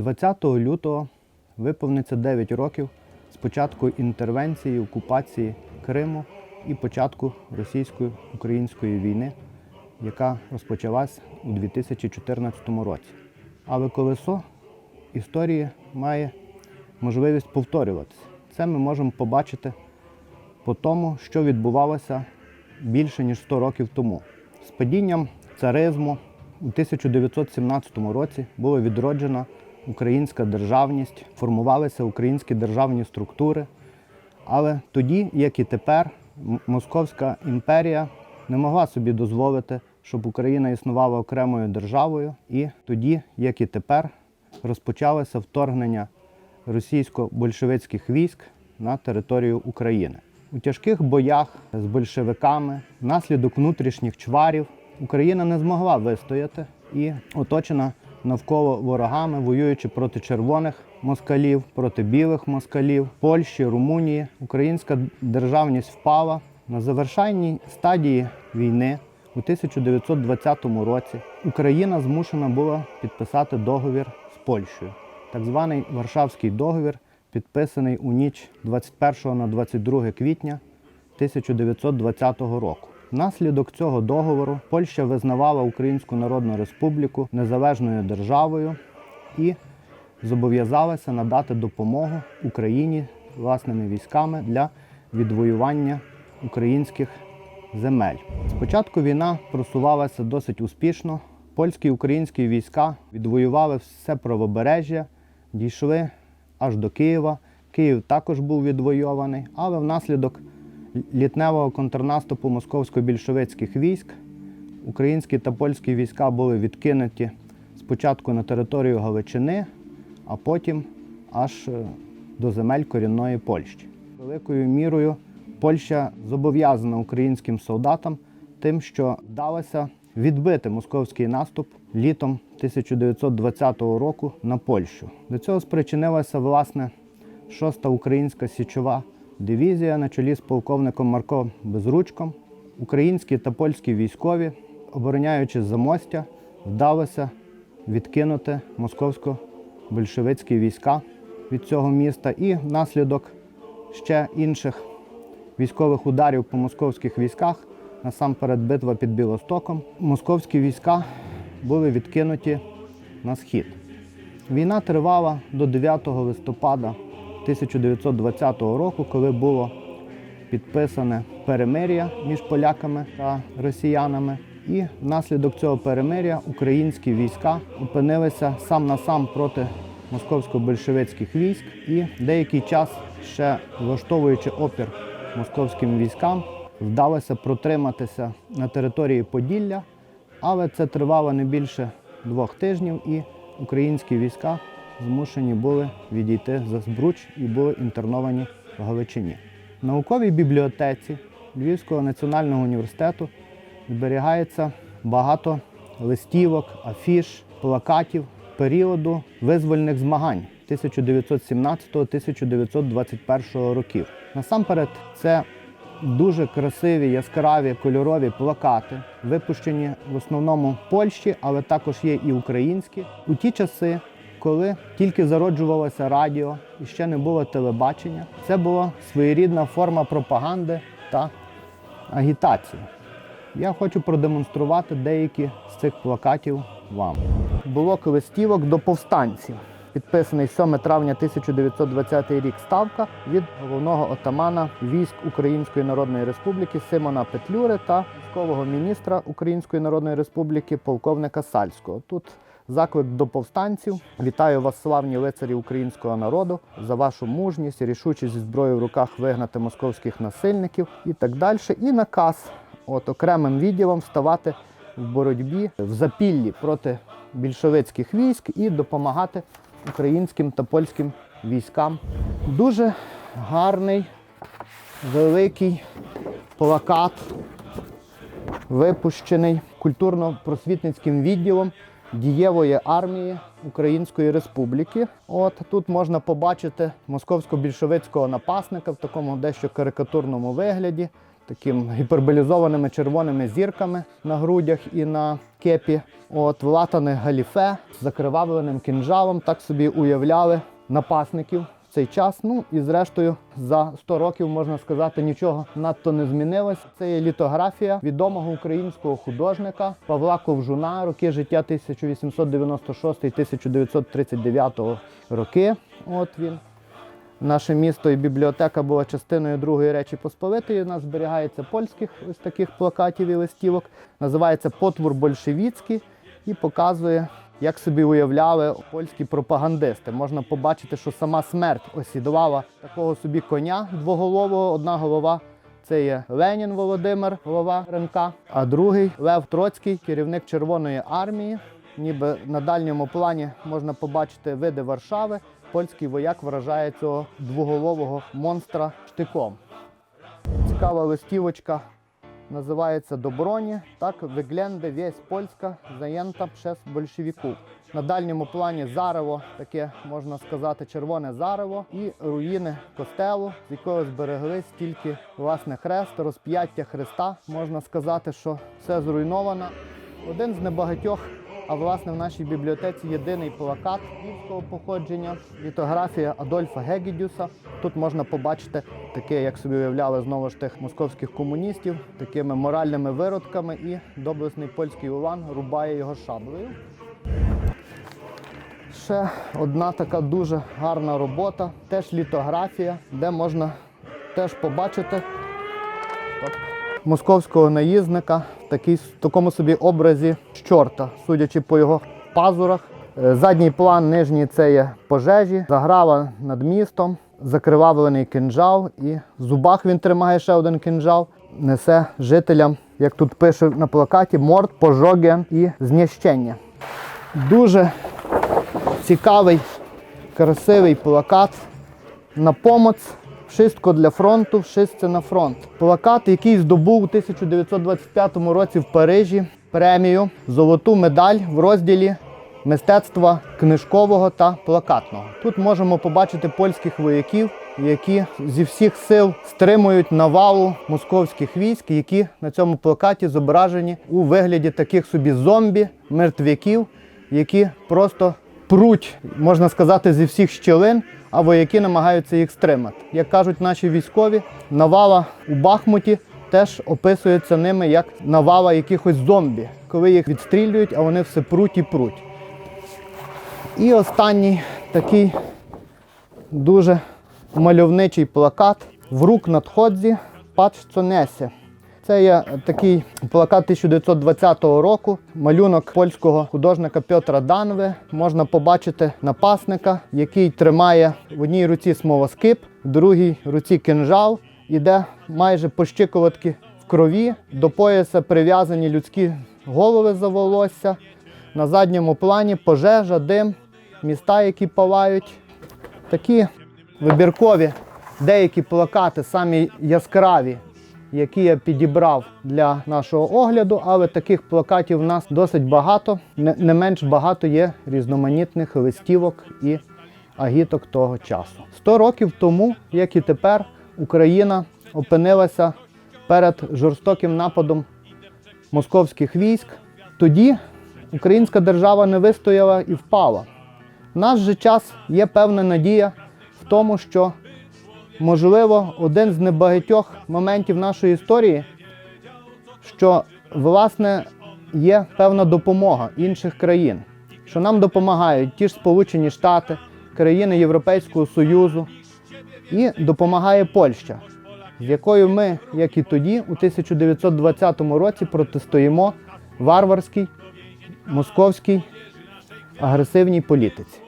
20 лютого виповниться 9 років з початку інтервенції, окупації Криму і початку російсько-української війни, яка розпочалась у 2014 році. Але колесо історії має можливість повторюватися. Це ми можемо побачити по тому, що відбувалося більше ніж 100 років тому. З падінням царизму у 1917 році була відроджена українська державність, формувалися українські державні структури. Але тоді, як і тепер, Московська імперія не могла собі дозволити, щоб Україна існувала окремою державою. І тоді, як і тепер, розпочалося вторгнення російсько-большевицьких військ на територію України. У тяжких боях з большевиками, внаслідок внутрішніх чварів, Україна не змогла вистояти і оточена навколо ворогами, воюючи проти червоних москалів, проти білих москалів, Польщі, Румунії. Українська державність впала на завершальній стадії війни. У 1920 році Україна змушена була підписати договір з Польщею, так званий Варшавський договір, підписаний у ніч 21 на 22 квітня 1920 року. Внаслідок цього договору Польща визнавала Українську Народну Республіку незалежною державою і зобов'язалася надати допомогу Україні власними військами для відвоювання українських земель. Спочатку війна просувалася досить успішно. Польські і українські війська відвоювали все правобережжя, дійшли аж до Києва. Київ також був відвойований, але внаслідок літневого контрнаступу московсько-більшовицьких військ українські та польські війська були відкинуті спочатку на територію Галичини, а потім аж е, до земель корінної Польщі. Великою мірою Польща зобов'язана українським солдатам тим, що вдалося відбити московський наступ літом 1920 року на Польщу. До цього спричинилася власне 6-та українська січова дивізія на чолі з полковником Марко Безручком. Українські та польські військові, обороняючи замостя, вдалося відкинути московсько-большевицькі війська від цього міста і внаслідок ще інших військових ударів по московських військах, насамперед битва під Білостоком, московські війська були відкинуті на схід. Війна тривала до 9 листопада 1920 року, коли було підписане перемир'я між поляками та росіянами. І внаслідок цього перемир'я українські війська опинилися сам на сам проти московсько-большевицьких військ і деякий час, ще влаштовуючи опір московським військам, вдалося протриматися на території Поділля, але це тривало не більше двох тижнів, і українські війська змушені були відійти за Збруч і були інтерновані в Галичині. В науковій бібліотеці Львівського національного університету зберігається багато листівок, афіш, плакатів періоду визвольних змагань 1917-1921 років. Насамперед, це дуже красиві, яскраві кольорові плакати, випущені в основному в Польщі, але також є і українські. У ті часи, коли тільки зароджувалося радіо і ще не було телебачення, це була своєрідна форма пропаганди та агітації. Я хочу продемонструвати деякі з цих плакатів вам. Блок листівок до повстанців, підписаний 7 травня 1920 рік ставка від головного отамана військ Української Народної Республіки Симона Петлюри та військового міністра Української Народної Республіки полковника Сальського. Тут заклик до повстанців. Вітаю вас, славні лицарі українського народу, за вашу мужність, рішучість зі зброєю в руках вигнати московських насильників і так далі. І наказ от окремим відділом ставати в боротьбі в запіллі проти більшовицьких військ і допомагати українським та польським військам. Дуже гарний, великий плакат, випущений культурно-просвітницьким відділом дієвої армії Української Республіки. От тут можна побачити московсько-більшовицького напасника в такому дещо карикатурному вигляді. таким гіперболізованими червоними зірками на грудях і на кепі. От влатане галіфе з закривавленим кінжалом, так собі уявляли напасників цей час. Ну і зрештою за 100 років можна сказати, нічого надто не змінилось. Це є літографія відомого українського художника Павла Ковжуна, роки життя 1896-1939 роки. От він. Наше місто і бібліотека була частиною Другої Речі Посполитої. У нас зберігається польських ось таких плакатів і листівок. Називається Потвор Большевіцький і показує, як собі уявляли польські пропагандисти. Можна побачити, що сама смерть осідувала такого собі коня двоголового. Одна голова це є Ленін Володимир, голова РНК, а другий Лев Троцький, керівник Червоної армії. Ніби на дальньому плані можна побачити види Варшави. Польський вояк вражає цього двоголового монстра штиком. Цікава листівочка називається Доброні. Так виглянде весь Польська заєнта через большевіку. На дальньому плані зарево, таке можна сказати, червоне зарево, і руїни костелу, з якого збереглись тільки власне хрест, розп'яття Христа. Можна сказати, що все зруйновано. Один з небагатьох, а власне в нашій бібліотеці єдиний плакат київського походження, літографія Адольфа Гегідюса. Тут можна побачити таке, як собі уявляли знову ж тих московських комуністів, такими моральними виродками, і доблесний польський улан рубає його шаблею. Ще одна така дуже гарна робота, теж літографія, де можна теж побачити. Московського наїзника в такій, в такому собі образі чорта, судячи по його пазурах. Е, Задній план нижній це є пожежі, заграва над містом, закривавлений кинджал, і в зубах він тримає ще один кинджал, несе жителям, як тут пише на плакаті, морд, пожоген і знищення. Дуже цікавий, красивий плакат на помоц. Wszystko для фронту, wszyscy на фронт. Плакат, який здобув у 1925 році в Парижі премію Золоту медаль в розділі мистецтва книжкового та плакатного. Тут можемо побачити польських вояків, які зі всіх сил стримують навалу московських військ, які на цьому плакаті зображені у вигляді таких собі зомбі, мертвяків, які просто пруть, можна сказати, зі всіх щілин, а вояки намагаються їх стримати. Як кажуть наші військові, навала у Бахмуті теж описується ними як навала якихось зомбі, коли їх відстрілюють, а вони все пруть і пруть. І останній такий дуже мальовничий плакат в рук надходзі Пач що несе. Це є такий плакат 1920 року, малюнок польського художника Петра Данве. Можна побачити напасника, який тримає в одній руці смолоскип, в другій руці кинжал, іде майже по щиколотки в крові. До пояса прив'язані людські голови за волосся. На задньому плані пожежа, дим, міста, які палають. Такі вибіркові деякі плакати, самі яскраві, які я підібрав для нашого огляду, але таких плакатів в нас досить багато. Не, менш багато є різноманітних листівок і агіток того часу. 100 років тому, як і тепер, Україна опинилася перед жорстоким нападом московських військ. Тоді українська держава не вистояла і впала. В наш же час є певна надія в тому, що можливо один з небагатьох моментів нашої історії, що власне є певна допомога інших країн, що нам допомагають ті ж Сполучені Штати, країни Європейського Союзу, і допомагає Польща, з якою ми, як і тоді, у 1920 році протистоїмо варварській московській агресивній політиці.